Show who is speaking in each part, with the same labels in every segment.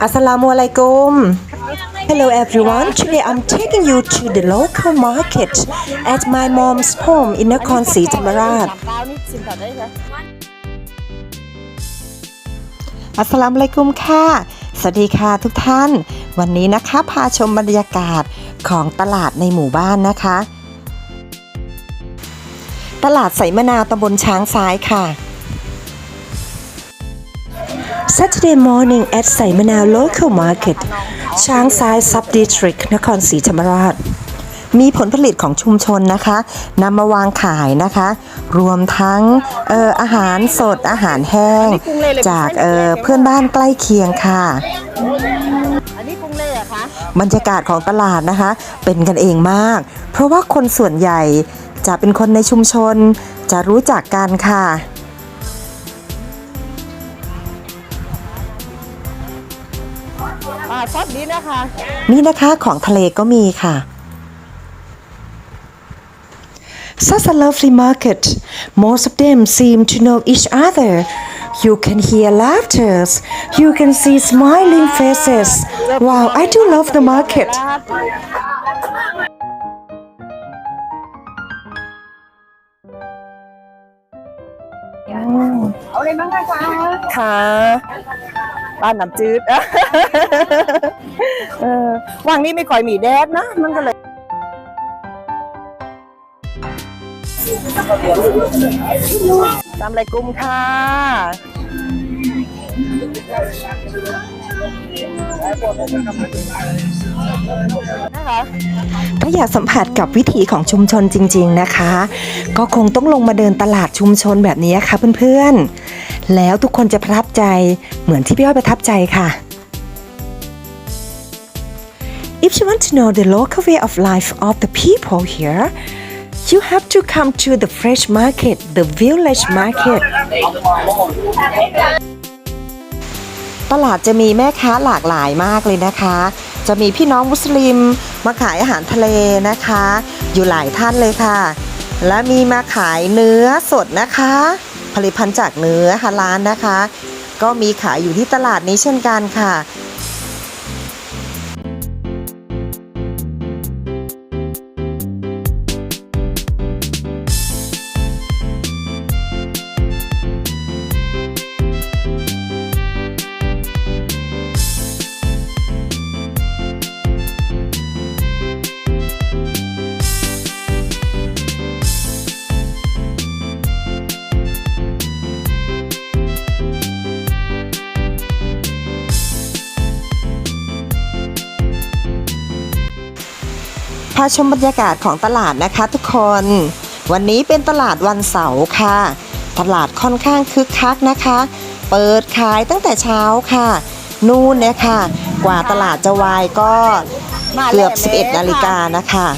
Speaker 1: Assalamu alaikum. Hello everyone. Today I'm taking you to the local market at my mom's home in Nakhon Si Thammarat.
Speaker 2: กาวนี่ชิมต่อได้เลย
Speaker 1: อัสสลามุอะลัยกุมค่ะ สวัสดีค่ะทุกท่าน วันนี้นะคะพาชมบรรยากาศของตลาดในหมู่บ้านนะคะ ตลาดใสมะนาวตำบลช้างซ้ายค่ะ Saturday morning at ไสมะนาว local market ช้างซ้าย sub district นครศรีธรรมราช มีผลผลิตของชุมชนนะคะนำมาวางขายนะคะ รวมทั้งเอ่ออาหารสดอาหารแห้ง จากเอ่อเพื่อนบ้านใกล้เคียงค่ะ
Speaker 2: อันนี้กุ้งเล่หรอคะ
Speaker 1: บรรยากาศของตลาดนะคะ เป็นกันเองมาก เพราะว่าคนส่วนใหญ่จะเป็นคนในชุมชนจะรู้จักกันค่ะ
Speaker 2: อ่าซอสนี้นะคะ
Speaker 1: นี่นะคะของทะเลก็มีค่ะ Such a lovely market. Most of them seem to know each other. You can hear laughter. You can see smiling faces. Wow, I do love the market.
Speaker 2: เอาอะไรบ้างคะ
Speaker 1: ค่ะ
Speaker 2: บ้านน้ำจืดเออว่างนี้ไม่ค่อยมีแดดนะ มันก็เลยตามอะไรกุ้มค่ะ นะคะ
Speaker 1: ถ้าอยากสัมผัสกับวิถีของชุมชนจริง ๆนะคะ ก็คงต้องลงมาเดินตลาดชุมชนแบบนี้ค่ะเพื่อนๆ แล้วทุกคนจะประทับใจเหมือนที่พี่อ้อยประทับใจค่ะ If you want to know the local way of life of the people here you have to come to the fresh market the village market ตลาดจะมีแม่ค้าหลากหลายมากเลยนะคะ จะมีพี่น้องมุสลิมมาขายอาหารทะเลนะคะ อยู่หลายท่านเลยค่ะ และมีมาขายเนื้อสดนะคะ ผลิตภัณฑ์จากเนื้อฮาลานนะคะ ก็มีขายอยู่ที่ตลาดนี้เช่นกันค่ะาชมบรรยากาศของตลาดนะคะทุกคน วันนี้เป็นตลาดวันเสาร์ค่ะ ตลาดค่อนข้างคึกคักนะคะ เปิดขายตั้งแต่เช้าค่ะ นู่นเนี่ยค่ะ กว่าตลาดจะวายก็เกือบ 11 นาฬิกานะคะ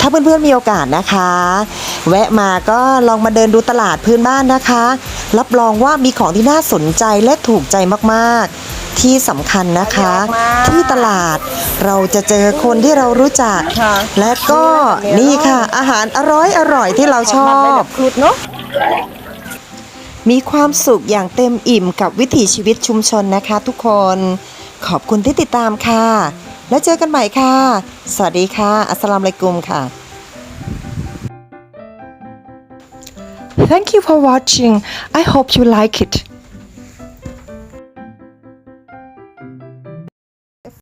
Speaker 1: ถ้าเพื่อนๆมีโอกาสนะคะ แวะมาก็ลองมาเดินดูตลาดพื้นบ้านนะคะ รับรองว่ามีของที่น่าสนใจและถูกใจมากๆ ที่สำคัญนะคะ ที่ตลาดเราจะเจอคนที่เรารู้จัก
Speaker 2: ค่ะ
Speaker 1: และก็นี่ค่ะอาหารอร่อยอร่อยๆที่เราชอ
Speaker 2: มันไม่
Speaker 1: บ
Speaker 2: แบบครุดเนาะ
Speaker 1: มีความสุขอย่างเต็มอิ่มกับวิถีชีวิตชุมชนนะคะทุกคน ขอบคุณที่ติดตามค่ะ แล้วเจอกันใหม่ค่ะ สวัสดีค่ะ อัสสลามุอะลัยกุมค่ะ Thank you for watching. I hope you like it.